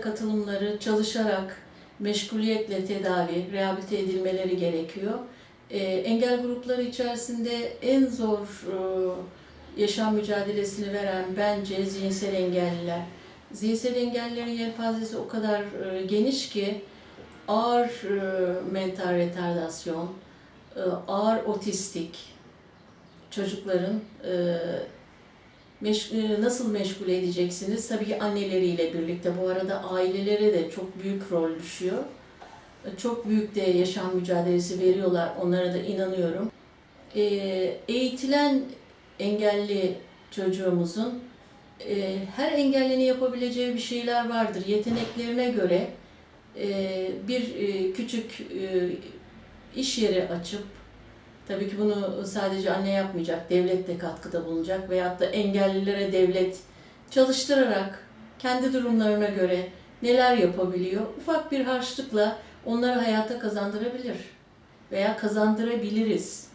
katılımları çalışarak meşguliyetle tedavi, rehabilite edilmeleri gerekiyor. E, engel grupları içerisinde en zor e, yaşam mücadelesini veren bence zihinsel engelliler. Zihinsel engellilerin yelpazesi o kadar e, geniş ki ağır e, mental retardasyon, e, ağır otistik çocukların e, e, nasıl meşgul edeceksiniz? Tabii ki anneleriyle birlikte. Bu arada ailelere de çok büyük rol düşüyor. E, Çok büyük de yaşam mücadelesi veriyorlar. Onlara da inanıyorum. E, Eğitilen engelli çocuğumuzun her engellinin yapabileceği bir şeyler vardır. Yeteneklerine göre bir küçük iş yeri açıp Tabii ki bunu sadece anne yapmayacak, devlet de katkıda bulunacak veyahut da engellilere devlet çalıştırarak kendi durumlarına göre neler yapabiliyor, ufak bir harçlıkla onları hayata kazandırabilir veya kazandırabiliriz.